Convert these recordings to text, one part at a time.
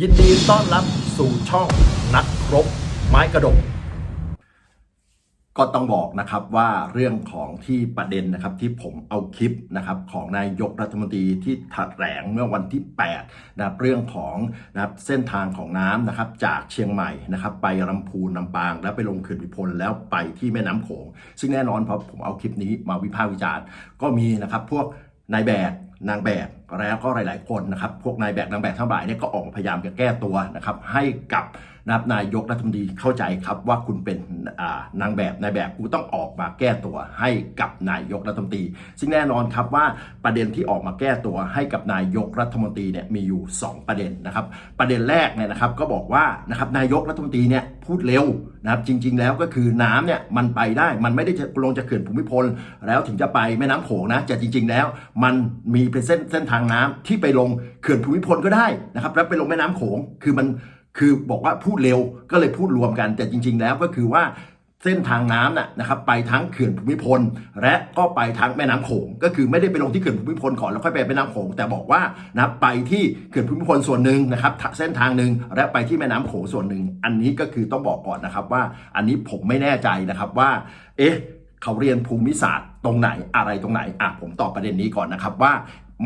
ยินดีต้อนรับสู่ช่องนักรบไม้กระดก ก็ต้องบอกนะครับว่าเรื่องของที่ประเด็นนะครับที่ผมเอาคลิปนะครับของนายกรัฐมนตรีที่แถลงเมื่อวันที่8นะครับเรื่องของนะครับเส้นทางของน้ำนะครับจากเชียงใหม่นะครับไปลำพูนลำปาง แล้วไปลงเขื่อนพิพลแล้วไปที่แม่น้ำโขง ซึ่งแน่นอนพอผมเอาคลิปนี้มาวิพากษ์วิจารณ์ก็มีนะครับพวกนายแบบ นางแบบแล้วก็หลาย ๆ คนนะครับ พวกนายแบบนางแบบทั้งหลายเนี่ยก็ออกพยายามจะแก้ตัวนะครับให้กับ นะครับนายกรัฐมนตรีเข้าใจครับว่าคุณเป็นนางแบบนายแบบกูต้องออกมาแก้ตัวให้กับนายกรัฐมนตรี ซึ่งแน่นอนครับว่าประเด็นที่ออกมาแก้ตัวให้กับนายกรัฐมนตรีเนี่ยมีอยู่ 2 ประเด็นนะครับ ประเด็นแรกเนี่ยนะครับก็บอกว่านะครับนายกรัฐมนตรีเนี่ยพูดเร็วนะครับจริง ๆ แล้วก็คือน้ำเนี่ยมันไปได้มันไม่ได้ลงจากเขื่อนภูมิพล แล้วถึงจะไปแม่น้ำโขงนะแต่จริง ๆ แล้ว มันมีเป็นเส้นเส้นทางน้ำที่ไปลงเขื่อนภูมิพลก็ได้นะครับแล้วไปลงแม่น้ำโขงคือมัน คือบอกว่าพูดเร็วก็เลยพูดรวมกัน แต่จริง ๆ แล้วก็คือว่าเส้นทางน้ำน่ะนะครับไปทั้งเขื่อนภูมิพล และก็ไปทั้งแม่น้ำโขงก็คือไม่ได้ไปลงที่เขื่อนภูมิพลก่อนแล้วค่อยไปแม่น้ำโขงแต่บอกว่านะไปที่เขื่อนภูมิพลส่วนหนึ่งนะครับเส้นทางหนึ่งและไปที่แม่น้ำโขงส่วนหนึ่ง อันนี้ก็คือต้องบอกก่อนนะครับว่าอันนี้ผมไม่แน่ใจนะครับว่า เอ๊ะเขาเรียนภูมิศาสตร์ตรงไหนอะไรตรงไหนอะผมตอบประเด็นนี้ก่อนนะครับว่า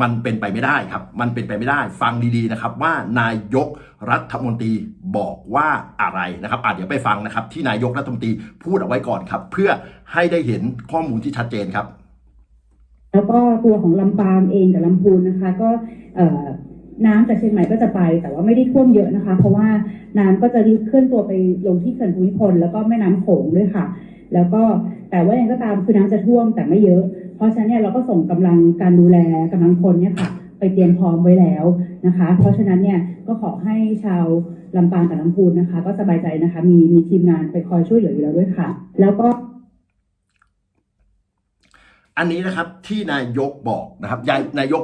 มันเป็นไปไม่ได้ครับ มันเป็นไปไม่ได้ ฟังดีๆนะครับว่านายกรัฐมนตรีบอกว่าอะไรนะครับอะเดี๋ยวไปฟังนะครับ ที่นายกรัฐมนตรีพูดเอาไว้ก่อนครับ เพื่อให้ได้เห็นข้อมูลที่ชัดเจนครับ แล้วก็ตัวของลำปางเองกับลำพูนนะคะ ก็เอน้ำจากเชียงใหม่ก็จะไป แต่ว่าไม่ได้ท่วมเยอะนะคะ เพราะว่าน้ำก็จะเคลื่อนตัวไปลงที่เขื่อนภูมิพลแล้วก็แม่น้ำโขงด้วยค่ะ แล้วก็แต่ว่ายังก็ตามคือน้ำจะท่วมแต่ไม่เยอะ เพราะฉะนั้นเนี่ยเราก็ส่งกำลังการดูแลกำลังคนเนี่ยค่ะไปเตรียมพร้อมไว้แล้วนะคะ เพราะฉะนั้นเนี่ยก็ขอให้ชาวลำปางกับลำพูนนะคะ ก็สบายใจนะคะ มีมีทีมงานไปคอยช่วยเหลืออยู่แล้วด้วยค่ะ แล้วก็ อันนี้นะครับที่นายกบอกนะครับยายนายก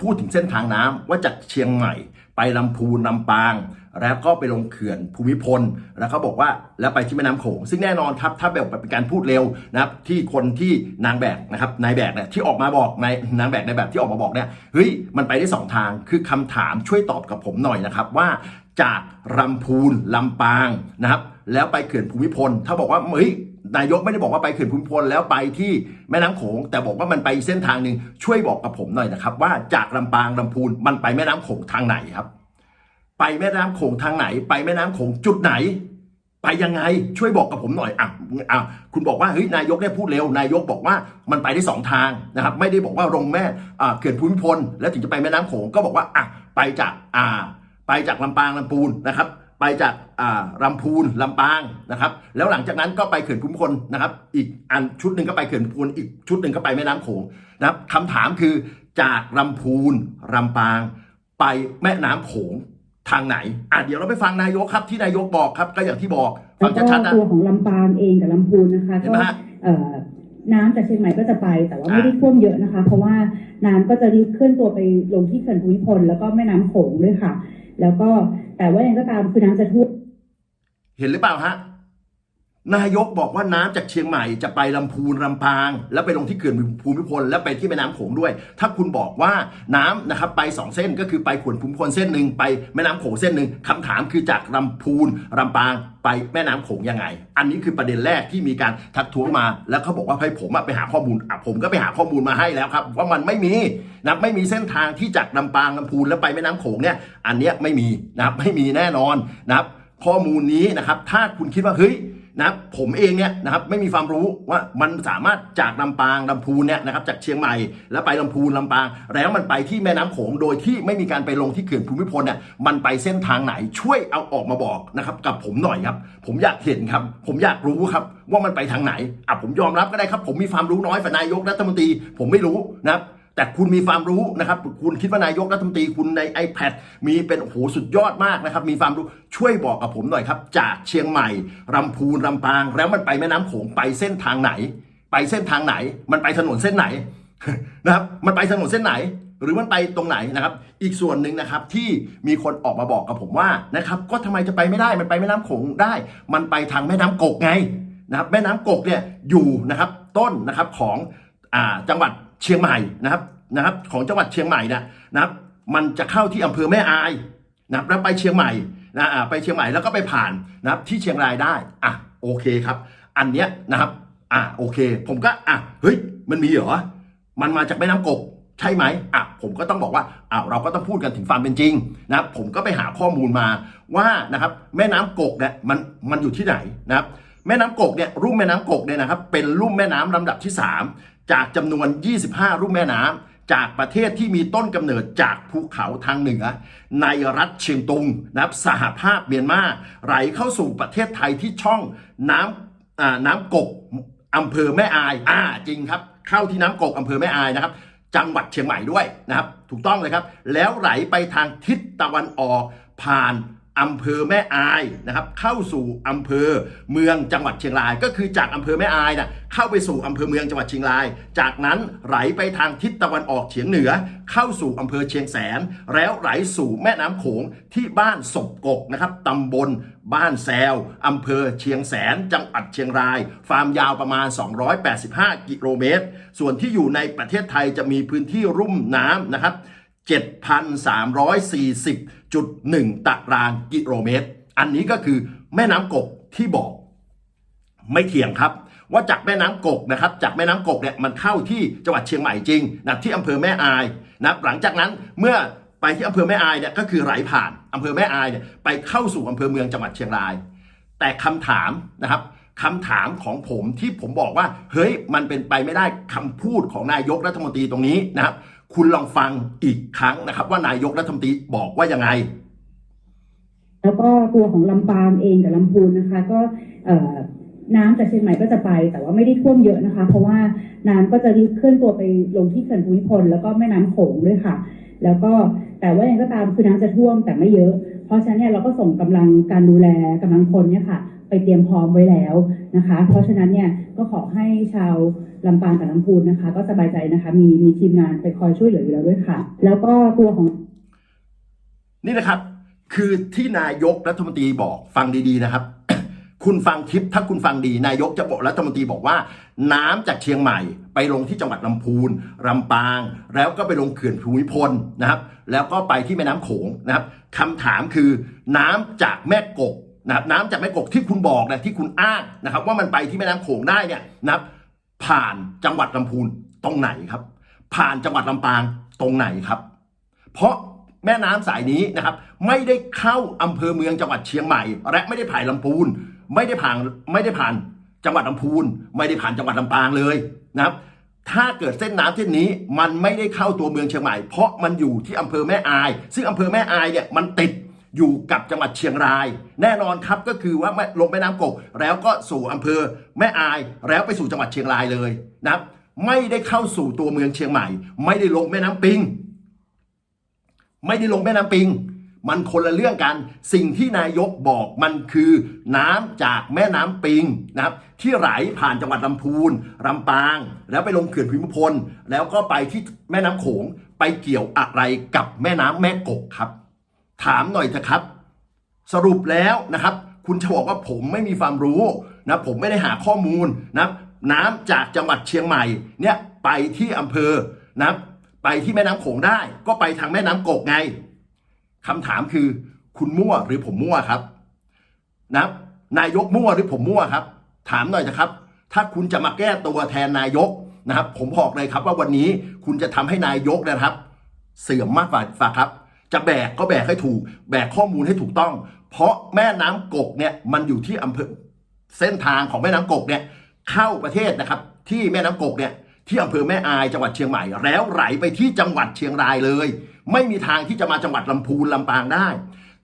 พูดถึงเส้นทางน้ำว่าจากเชียงใหม่ ไปลำพูนลำปาง แล้วก็ไปลงเขื่อนภูมิพล แล้วเขาบอกว่าแล้วไปที่แม่น้ำโขงซึ่งแน่นอนครับถ้าแบบเป็นการพูดเร็วนะครับที่คนที่นางแบกนะครับนายแบกเนี่ยที่ออกมาบอกนายนางแบกนายแบบที่ออกมาบอกเนี่ยเฮ้ยมันไปได้สองทางคือคำถามช่วยตอบกับผมหน่อยนะครับว่าจากลำพูนลำปางนะครับแล้วไปเขื่อนภูมิพล ถ้าบอกว่าเฮ้ย นายกไม่ได้บอกว่าไปเขื่อนภูมิพลแล้วไปที่แม่น้ำโขง แต่บอกว่ามันไปเส้นทางหนึ่งช่วยบอกกับผมหน่อยนะครับ ว่าจากลำปางลำพูนมันไปแม่น้ำโขงทางไหนครับ ไปแม่น้ำโขงทางไหน ไปแม่น้ำโขงจุดไหน ไปยังไงช่วยบอกกับผมหน่อยอะอะคุณบอกว่าเฮ้ยนายกได้พูดเร็ว นายกบอกว่ามันไปได้สองทางนะครับ ไม่ได้บอกว่าลงแม่อ่าเขื่อนภูมิพลแล้วถึงจะไปแม่น้ำโขงก็บอกว่าอะไปจากอ่า ไปจากลำปางลำพูนนะครับ ไปจากอ่าลำพูนลำปางนะครับ แล้วหลังจากนั้นก็ไปเขื่อนภูมิพลนะครับ อีกอันชุดหนึ่งก็ไปเขื่อนภูมิพลอีกชุดหนึ่งก็ไปแม่น้ำโขงนะครับคำถามคือจากลำพูนลำปาง ไปแม่น้ำโขงทางไหนอะเดี๋ยวเราไปฟังนายกครับที่นายกบอกครับก็อย่างที่บอกฟัแล้งวก็ชัดๆนะตัวของลำปางเองกับลำพูนนะคะเห็นก็ไหมฮะเอ่อ น้ำจากเชียงใหม่ก็จะไป แต่ว่าไม่ได้ท่วมเยอะนะคะ เพราะว่าน้ำก็จะเคลื่อนตัวไปลงที่เขื่อนภูมิพล แล้วก็แม่น้ำโขงด้วยค่ะ แล้วก็แต่ว่ายังก็ตามคือน้ำจะท่วมเห็นหรือเปล่าฮะ นายกบอกว่าน้ำจากเชียงใหม่จะไปลำพูนลำปาง แล้วไปลงที่เขื่อนภูมิพล แล้วไปที่แม่น้ำโขงด้วย ถ้าคุณบอกว่าน้ำนะครับไปสองเส้นก็คือไปขื่อนภูมิพลเส้นหนึ่งไปแม่น้ำโขงเส้นหนึ่งคำถามคือจากลำพูนลำปางไปแม่น้ำโขงยังไง อันนี้คือประเด็นแรกที่มีการทักท้วงมา แล้วเขาบอกว่าให้ผมไปหาข้อมูลอะผมก็ไปหาข้อมูลมาให้แล้วครับว่ามันไม่มีนับไม่มีเส้นทางที่จากลำปางลำพูนแล้วไปแม่น้ำโขงเนี่ยอันเนี้ยไม่มีนะครับไม่มีแน่นอนนะครับ ข้อมูลนี้นะครับ ถ้าคุณคิดว่าเฮ้ยนะผมเองเนี่ยนะครับไม่มีความรู้ว่ามันสามารถจากลำปางลำพูนเนี่ยนะครับจากเชียงใหม่แล้วไปลำพูนลำปาง แล้วมันไปที่แม่น้ำโขงโดยที่ไม่มีการไปลงที่เขื่อนภูมิพลเนี่ยมันไปเส้นทางไหนช่วยเอาออกมาบอกนะครับกับผมหน่อยครับ ผมอยากเห็นครับ ผมอยากรู้ครับว่ามันไปทางไหนอะผมยอมรับก็ได้ครับ ผมมีความรู้น้อยฝ่ายนายกรัฐมนตรี ผมไม่รู้นะครับ แต่คุณมีความรู้นะครับ คุณคิดว่านายกรัฐมนตรีคุณใน iPad มีเป็นโอ้โหสุดยอดมากนะครับ มีความรู้ช่วยบอกกับผมหน่อยครับ จากเชียงใหม่ลำพูนลำปาง แล้วมันไปแม่น้ำโขงไปเส้นทางไหน ไปเส้นทางไหน มันไปถนนเส้นไหนนะครับ มันไปถนนเส้นไหน หรือมันไปตรงไหนนะครับ อีกส่วนหนึ่งนะครับที่มีคนออกมาบอกกับผมว่านะครับ ก็ทำไมจะไปไม่ได้ มันไปแม่น้ำโขงได้ มันไปทางแม่น้ำกกไงนะครับ แม่น้ำกกเนี่ยอยู่นะครับ ต้นนะครับของอ่าจังหวัด เชียงใหม่นะครับนะครับ ของจังหวัดเชียงใหม่นี่ยนะครับ มันจะเข้าที่อำเภอแม่อายนะครับแล้วไปเชียงใหม่นะอ่าไปเชียงใหม่แล้วก็ไปผ่านนะครับที่เชียงรายได้อะโอเคครับ อันเนี้ยนะครับอะโอเค ผมก็อะเฮ้ยมันมีเหรอมันมาจากแม่น้ำกกใช่ไหมอะผมก็ต้องบอกว่าอะเราก็ต้องพูดกันถึงความเป็นจริงนะครับผมก็ไปหาข้อมูลมาว่านะครับแม่น้ำกกเนี่ยมันมันอยู่ที่ไหนนะครับแม่น้ำกกเนี่ยรุ่มแม่น้ำกกเนี่ยนะครับเป็นรุ่มแม่น้ำลำดับที่3 จากจำนวน 25 รุ่มแม่น้ำจากประเทศที่มีต้นกำเนิดจากภูเขาทางเหนือ ในรัฐเชียงตุงนะครับสหภาพเมียนมาไหลเข้าสู่ประเทศไทยที่ช่องน้ำน้ำกกอำเภอแม่อายอ่าจริงครับ เข้าที่น้ำกกอำเภอแม่อายนะครับ จังหวัดเชียงใหม่ด้วยนะครับ ถูกต้องเลยครับ แล้วไหลไปทางทิศตะวันออกผ่าน อำเภอแม่อายนะครับเข้าสู่อำเภอเมืองจังหวัดเชียงราย ก็คือจากอำเภอแม่อายนะเข้าไปสู่อำเภอเมืองจังหวัดเชียงราย จากนั้นไหลไปทางทิศตะวันออกเฉียงเหนือ เข้าสู่อำเภอเชียงแสน แล้วไหลสู่แม่น้ำโขงที่บ้านศพกกนะครับตำบลบ้านแซวอำเภอเชียงแสน จังหวัดเชียงราย ฟาร์มยาวประมาณ 285 กิโลเมตร ส่วนที่อยู่ในประเทศไทยจะมีพื้นที่รุ่มน้ำนะครับ 7,340.1 ตารางกิโลเมตร อันนี้ก็คือแม่น้ำกกที่บอก ไม่เถียงครับ ว่าจากแม่น้ำกกนะครับ จากแม่น้ำกกเนี่ยมันเข้าที่จังหวัดเชียงใหม่จริงนะที่อำเภอแม่อายนะหลังจากนั้นเมื่อไปที่อำเภอแม่อายเนี่ยก็คือไหลผ่านอำเภอแม่อายเนี่ยไปเข้าสู่อำเภอเมืองจังหวัดเชียงราย แต่คำถามนะครับคำถามของผมที่ผมบอกว่า เฮ้ยมันเป็นไปไม่ได้คำพูดของนายกรัฐมนตรีตรงนี้นะครับ คุณลองฟังอีกครั้งนะครับ ว่านายกรัฐมนตรีบอกว่ายังไง แล้วก็ตัวของลำปางเองกับลำพูนนะคะ ก็เอ่อน้ำจากเชียงใหม่ก็จะไป แต่ว่าไม่ได้ท่วมเยอะนะคะ เพราะว่าน้ำก็จะเคลื่อนตัวไปลงที่เขื่อนภูมิพลแล้วก็แม่น้ำโขงด้วยค่ะ แล้วก็แต่ว่ายังก็ตามคือน้ำจะท่วมแต่ไม่เยอะ เพราะฉะนั้นเนี่ยเราก็ส่งกำลังการดูแลกำลังคนเนี่ยค่ะ ไปเตรียมพร้อมไว้แล้วนะคะ เพราะฉะนั้นเนี่ยก็ขอให้ชาวลำปางกับลำพูนนะคะ ก็สบายใจนะคะ มีมีทีมงานไปคอยช่วยเหลืออยู่แล้วด้วยค่ะ แล้วก็ตัวของ นี่นะครับ คือที่นายกรัฐมนตรีบอกฟังดีๆนะครับ คุณฟังคลิปถ้าคุณฟังดี นายกจะบอกรัฐมนตรีบอกว่า น้ำจากเชียงใหม่ ไปลงที่จังหวัดลำพูนลำปาง แล้วก็ไปลงเขื่อนภูมิพลนะครับ แล้วก็ไปที่แม่น้ำโขงนะครับคำถามคือน้ำจากแม่กก นะครับน้ำจากแม่กกที่คุณบอกนะที่คุณอ้างนะครับ ว่ามันไปที่แม่น้ำโขงได้เนี่ยนะครับผ่านจังหวัดลำพูนตรงไหนครับ ผ่านจังหวัดลำปางตรงไหนครับ เพราะแม่น้ำสายนี้นะครับ ไม่ได้เข้าอำเภอเมืองจังหวัดเชียงใหม่ และไม่ได้ผ่านลำพูน ไม่ได้ผ่านไม่ได้ผ่านจังหวัดลำพูน ไม่ได้ผ่านจังหวัดลำปางเลยนะครับ ถ้าเกิดเส้นน้ำเส้นนี้มันไม่ได้เข้าตัวเมืองเชียงใหม่ เพราะมันอยู่ที่อำเภอแม่อาย ซึ่งอำเภอแม่อายเนี่ยมันติด อยู่กับจังหวัดเชียงราย แน่นอนครับก็คือว่าลงแม่น้ำกก แล้วก็สู่อำเภอแม่อายแล้วไปสู่จังหวัดเชียงรายเลยนะไม่ได้เข้าสู่ตัวเมืองเชียงใหม่ ไม่ได้ลงแม่น้ำปิง ไม่ได้ลงแม่น้ำปิง มันคนละเรื่องกัน สิ่งที่นายกบอกมันคือน้ำจากแม่น้ำปิงนะครับ ที่ไหลผ่านจังหวัดลำพูนลำปาง แล้วไปลงเขื่อนภูมิพลแล้วก็ไปที่แม่น้ำโขงไปเกี่ยวอะไรกับแม่น้ำแม่กกครับ ถามหน่อยเถอะครับ สรุปแล้วนะครับ คุณจะบอกว่าผมไม่มีความรู้นะผมไม่ได้หาข้อมูลนะน้ำจากจังหวัดเชียงใหม่เนี่ยไปที่อำเภอนะไปที่แม่น้ำโขงได้ ก็ไปทางแม่น้ำกกไงคำถามคือ คุณมั่วหรือผมมั่วครับนะนายกมั่วหรือผมมั่วครับ ถามหน่อยนะครับ ถ้าคุณจะมาแก้ตัวแทนนายกนะครับ ผมบอกเลยครับว่าวันนี้คุณจะทำให้นายกนะครับ เสื่อมมากกว่าฝากครับ จะแบกก็แบกให้ถูก แบกข้อมูลให้ถูกต้อง เพราะแม่น้ำกกเนี่ยมันอยู่ที่อำเภอเส้นทางของแม่น้ำกกเนี่ยเข้าประเทศนะครับ ที่แม่น้ำกกเนี่ยที่อำเภอแม่อายจังหวัดเชียงใหม่ แล้วไหลไปที่จังหวัดเชียงรายเลย ไม่มีทางที่จะมาจังหวัดลำพูนลำปางได้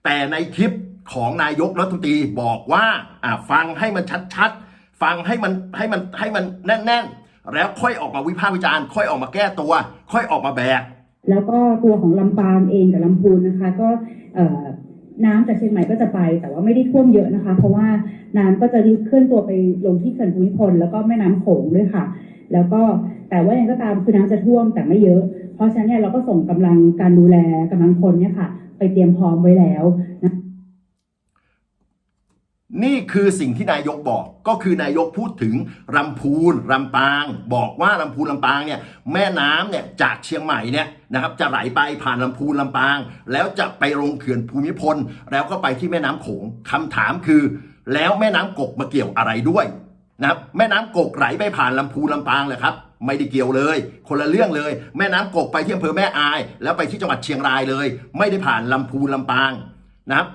แต่ในคลิปของนายกรัฐมนตรีบอกว่าอ่าฟังให้มันชัดๆ ฟังให้มันให้มันให้มันแน่นๆ แล้วค่อยออกมาวิพากษ์วิจารณ์ ค่อยออกมาแก้ตัว ค่อยออกมาแบก แล้วก็ตัวของลำปางเองกับลำพูนนะคะ ก็เอน้ำจากเชียงใหม่ก็จะไป แต่ว่าไม่ได้ท่วมเยอะนะคะ เพราะว่าน้ำก็จะเคลื่อนตัวไปลงที่เขื่อนภูมิพล แล้วก็แม่น้ำโขงด้วยค่ะ แล้วก็แต่ว่ายังก็ตามคือน้ำจะท่วมแต่ไม่เยอะ เพราะฉะนั้นเนี่ยเราก็ส่งกำลังการดูแลกำลังคนเนี่ยค่ะ ไปเตรียมพร้อมไว้แล้วนะ นี่คือสิ่งที่นายกบอกก็คือนายกพูดถึงลำพูนลำปาง บอกว่าลำพูนลำปางเนี่ยแม่น้ำเนี่ยจากเชียงใหม่เนี่ยนะครับจะไหลไปผ่านลำพูนลำปาง แล้วจะไปลงเขื่อนภูมิพล แล้วก็ไปที่แม่น้ำโขงคำถามคือ แล้วแม่น้ำกกมาเกี่ยวอะไรด้วยนะครับแม่น้ำกกไหลไปผ่านลำพูนลำปางเลยครับไม่ได้เกี่ยวเลย คนละเรื่องเลย แม่น้ำกกไปที่อำเภอแม่อาย แล้วไปที่จังหวัดเชียงรายเลย ไม่ได้ผ่านลำพูนลำปางนะครับ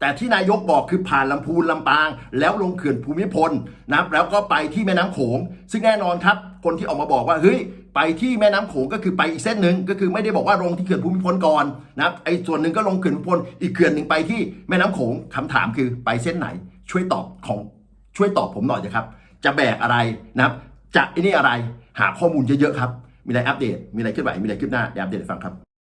แต่ที่นายกบอกคือผ่านลำพูนลำปาง แล้วลงเขื่อนภูมิพลนะแล้วก็ไปที่แม่น้ำโขง ซึ่งแน่นอนครับ คนที่ออกมาบอกว่าเฮ้ยไปที่แม่น้ำโขงก็คือไปอีกเส้นหนึ่งก็คือไม่ได้บอกว่าลงที่เขื่อนภูมิพลก่อนนะไอ้ส่วนหนึ่งก็ลงเขื่อนภูมิพลอีกเขื่อนหนึ่งไปที่แม่น้ำโขงคำถามคือไปเส้นไหน ช่วยตอบของช่วยตอบผมหน่อยนะครับ จะแบกอะไรนะครับ จะไอ้นี่อะไรหาข้อมูลเยอะๆครับ มีอะไรอัปเดต มีอะไรเคลื่อนไหวมีอะไรคืบหน้าเดี๋ยวอัปเดตให้ฟังครับ